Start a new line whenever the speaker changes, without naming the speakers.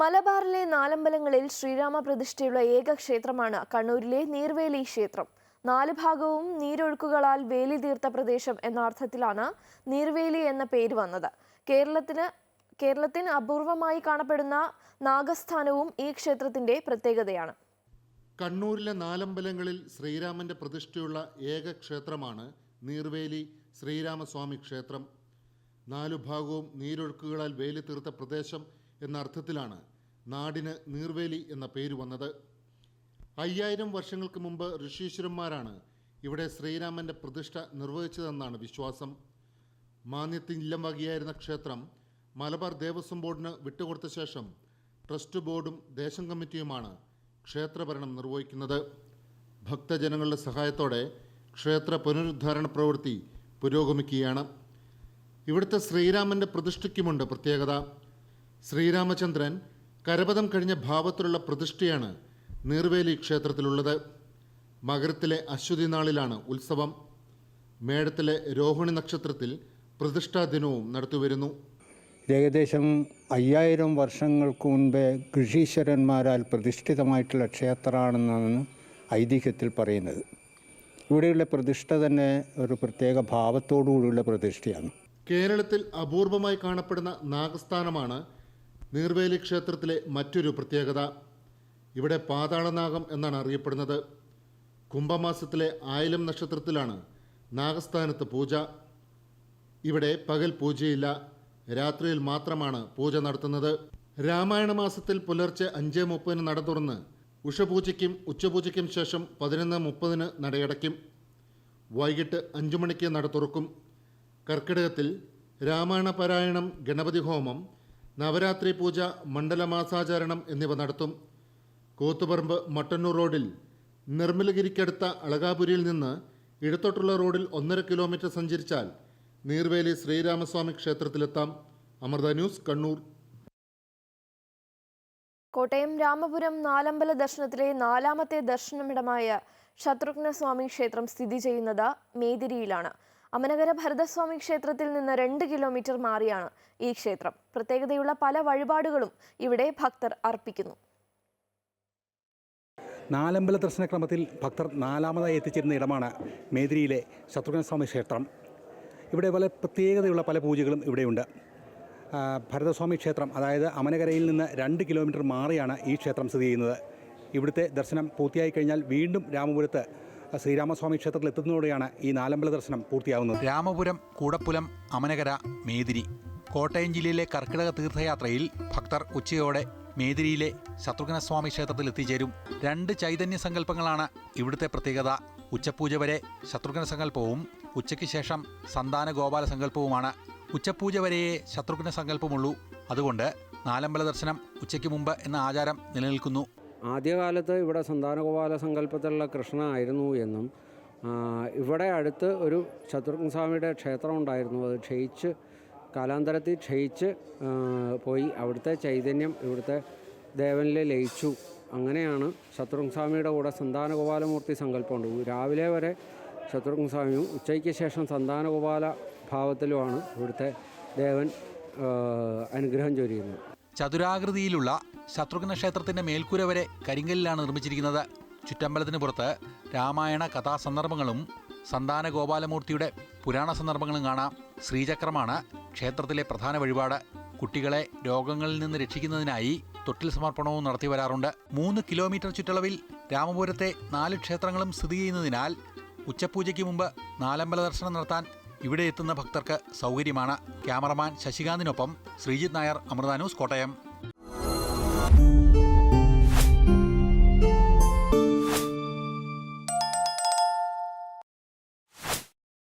മലബാറിലെ നാലമ്പലങ്ങളിൽ ശ്രീരാമ പ്രതിഷ്ഠയുള്ള ഏക ക്ഷേത്രമാണ് കണ്ണൂരിലെ നീർവേലി ക്ഷേത്രം. നാല് ഭാഗവും നീരൊഴുക്കുകളാൽ വേലി തീർത്ത പ്രദേശം എന്ന അർത്ഥത്തിലാണ് നീർവേലി എന്ന പേര് വന്നത്. കേരളത്തിന് കേരളത്തിന് അപൂർവമായി കാണപ്പെടുന്ന നാഗസ്ഥാനവും ഈ ക്ഷേത്രത്തിന്റെ പ്രത്യേകതയാണ്.
കണ്ണൂരിലെ നാലമ്പലങ്ങളിൽ ശ്രീരാമന്റെ പ്രതിഷ്ഠയുള്ള ഏക ക്ഷേത്രമാണ് നീർവേലി ശ്രീരാമസ്വാമി ക്ഷേത്രം. നാലു ഭാഗവും നീരൊഴുക്കുകളാൽ വേലി തീർത്ത പ്രദേശം എന്ന അർത്ഥത്തിലാണ് നാടിന് നീർവേലി എന്ന പേര് വന്നത്. അയ്യായിരം വർഷങ്ങൾക്ക് മുമ്പ് ഋഷീശ്വരന്മാരാണ് ഇവിടെ ശ്രീരാമന്റെ പ്രതിഷ്ഠ നിർവഹിച്ചതെന്നാണ് വിശ്വാസം. മാന്യത്തില്ലം വകയായിരുന്ന ക്ഷേത്രം മലബാർ ദേവസ്വം ബോർഡിന് വിട്ടുകൊടുത്ത ശേഷം ട്രസ്റ്റ് ബോർഡും ദേശം കമ്മിറ്റിയുമാണ് ക്ഷേത്രഭരണം നിർവഹിക്കുന്നത്. ഭക്തജനങ്ങളുടെ സഹായത്തോടെ ക്ഷേത്ര പുനരുദ്ധാരണ പ്രവൃത്തി പുരോഗമിക്കുകയാണ്. ഇവിടുത്തെ ശ്രീരാമന്റെ പ്രതിഷ്ഠയ്ക്കുമുണ്ട് പ്രത്യേകത. ശ്രീരാമചന്ദ്രൻ കരപഥം കഴിഞ്ഞ ഭാവത്തിലുള്ള പ്രതിഷ്ഠയാണ് നീർവേലി ക്ഷേത്രത്തിലുള്ളത്. മകരത്തിലെ അശ്വതി നാളിലാണ് ഉത്സവം. മേടത്തിലെ രോഹിണി നക്ഷത്രത്തിൽ പ്രതിഷ്ഠാ ദിനവും നടത്തിവരുന്നു
ഏകദേശം അയ്യായിരം വർഷങ്ങൾക്ക് മുൻപേ കൃഷീശ്വരന്മാരാൽ പ്രതിഷ്ഠിതമായിട്ടുള്ള ക്ഷേത്രമാണെന്നാണ് ഐതിഹ്യത്തിൽ പറയുന്നത്. ഇവിടെയുള്ള പ്രതിഷ്ഠ തന്നെ ഒരു പ്രത്യേക ഭാവത്തോടു കൂടിയുള്ള പ്രതിഷ്ഠയാണ്.
കേരളത്തിൽ അപൂർവമായി കാണപ്പെടുന്ന നാഗസ്ഥാനമാണ് നീർവേലി ക്ഷേത്രത്തിലെ മറ്റൊരു പ്രത്യേകത. ഇവിടെ പാതാളനാഗം എന്നാണ് അറിയപ്പെടുന്നത്. കുംഭമാസത്തിലെ ആയിലം നക്ഷത്രത്തിലാണ് നാഗസ്ഥാനത്ത് പൂജ. ഇവിടെ പകൽ പൂജയില്ല രാത്രിയിൽ മാത്രമാണ് പൂജ നടത്തുന്നത്. രാമായണ മാസത്തിൽ പുലർച്ചെ അഞ്ച് മുപ്പതിന് നട തുറന്ന് ഉഷപൂജയ്ക്കും ഉച്ചപൂജയ്ക്കും ശേഷം പതിനൊന്ന് മുപ്പതിന് നടയടയ്ക്കും. വൈകിട്ട് അഞ്ചു മണിക്ക് നട തുറക്കും. കർക്കിടകത്തിൽ രാമായണ പാരായണം ഗണപതി ഹോമം നവരാത്രി പൂജ മണ്ഡലമാസാചരണം എന്നിവ നടത്തും. കൂത്തുപറമ്പ് മട്ടന്നൂർ റോഡിൽ നിർമ്മലഗിരിക്കടുത്ത അളകാപുരിയിൽ നിന്ന് ഇടത്തോട്ടുള്ള റോഡിൽ ഒന്നര കിലോമീറ്റർ സഞ്ചരിച്ചാൽ നീർവേലി ശ്രീരാമസ്വാമി ക്ഷേത്രത്തിലെത്താം. അമൃത ന്യൂസ് കണ്ണൂർ.
കോട്ടയം രാമപുരം നാലമ്പല ദർശനത്തിലെ നാലാമത്തെ ദർശനമിടമായ ശത്രുഘ്നസ്വാമി ക്ഷേത്രം സ്ഥിതി ചെയ്യുന്നത് മേദിരിയിലാണ് അമനകര ഭരതസ്വാമി ക്ഷേത്രത്തിൽ നിന്ന് രണ്ട് കിലോമീറ്റർ മാറിയാണ് ഈ ക്ഷേത്രം. പ്രത്യേകതയുള്ള പല വഴിപാടുകളും ഇവിടെ ഭക്തർ അർപ്പിക്കുന്നു.
നാലമ്പല ദർശനക്രമത്തിൽ ഭക്തർ നാലാമതായി എത്തിച്ചേരുന്ന ഇടമാണ് മേദിരിയിലെ ശത്രുഘ്നസ്വാമി ക്ഷേത്രം. ഇവിടെ പല പ്രത്യേകതയുള്ള പല പൂജകളും ഇവിടെയുണ്ട്. ഭരതസ്വാമി ക്ഷേത്രം അതായത് അമനകരയിൽ നിന്ന് രണ്ട് കിലോമീറ്റർ മാറിയാണ് ഈ ക്ഷേത്രം സ്ഥിതി ചെയ്യുന്നത്. ഇവിടുത്തെ ദർശനം പൂർത്തിയായി കഴിഞ്ഞാൽ വീണ്ടും രാമപുരത്ത് ശ്രീരാമസ്വാമി ക്ഷേത്രത്തിൽ എത്തുന്നതോടെയാണ് ഈ നാലമ്പല ദർശനം പൂർത്തിയാവുന്നത്.
രാമപുരം കൂടപ്പുലം അമനകര മേതിരി. കോട്ടയം ജില്ലയിലെ കർക്കിടക തീർത്ഥയാത്രയിൽ ഭക്തർ ഉച്ചയോടെ മേദിരിയിലെ ശത്രുഘ്നസ്വാമി ക്ഷേത്രത്തിൽ എത്തിച്ചേരും. രണ്ട് ചൈതന്യ സങ്കല്പങ്ങളാണ് ഇവിടുത്തെ പ്രത്യേകത. ഉച്ചപൂജ വരെ ശത്രുഘ്ന സങ്കല്പവും ഉച്ചയ്ക്ക് ശേഷം സന്താന ഗോപാല സങ്കല്പവുമാണ്. ഉച്ചപൂജ വരെയേ ശത്രുഘ്ന സങ്കല്പമുള്ളൂ. അതുകൊണ്ട് നാലമ്പല ദർശനം ഉച്ചയ്ക്ക് മുമ്പ് എന്ന ആചാരം നിലനിൽക്കുന്നു.
ആദ്യകാലത്ത് ഇവിടെ സന്താനഗോപാല സങ്കല്പത്തിലുള്ള കൃഷ്ണ ആയിരുന്നു എന്നും ഇവിടെ അടുത്ത് ഒരു ശത്രുഘ്ന സ്വാമിയുടെ ക്ഷേത്രം ഉണ്ടായിരുന്നു. അത് ക്ഷയിച്ച് കാലാന്തരത്തിൽ ക്ഷയിച്ച് പോയി അവിടുത്തെ ചൈതന്യം ഇവിടുത്തെ ദേവനിൽ ലയിച്ചു. അങ്ങനെയാണ് ശത്രുഘ്ന സ്വാമിയുടെ കൂടെ സന്താനഗോപാലമൂർത്തി സങ്കല്പമുണ്ട്. രാവിലെ വരെ ശത്രുഘ്ന സ്വാമിയും ഉച്ചയ്ക്ക് ശേഷം സന്താനഗോപാല ഭാവത്തിലുമാണ് ഇവിടുത്തെ ദേവൻ അനുഗ്രഹം ചൊരിയുന്നത്.
ചതുരാകൃതിയിലുള്ള ശത്രുഘ്ന ക്ഷേത്രത്തിന്റെ മേൽക്കൂര വരെ കരിങ്കല്ലിലാണ് നിർമ്മിച്ചിരിക്കുന്നത്. ചുറ്റമ്പലത്തിന് പുറത്ത് രാമായണ കഥാസന്ദർഭങ്ങളും സന്താന ഗോപാലമൂർത്തിയുടെ പുരാണ സന്ദർഭങ്ങളും കാണാം. ശ്രീചക്രമാണ് ക്ഷേത്രത്തിലെ പ്രധാന വഴിപാട്. കുട്ടികളെ രോഗങ്ങളിൽ നിന്ന് രക്ഷിക്കുന്നതിനായി തൊട്ടിൽ സമർപ്പണവും നടത്തി വരാറുണ്ട്. മൂന്ന് കിലോമീറ്റർ ചുറ്റളവിൽ രാമപുരത്തെ നാല് ക്ഷേത്രങ്ങളും സ്ഥിതി ചെയ്യുന്നതിനാൽ ഉച്ചപൂജയ്ക്ക് മുമ്പ് നാലമ്പല ദർശനം നടത്താൻ ഇവിടെ എത്തുന്ന ഭക്തർക്ക് സൗകര്യമാണ് ക്യാമറമാൻ ശശികാന്തിനൊപ്പം ശ്രീജിത് നായർ അമൃത ന്യൂസ് കോട്ടയം.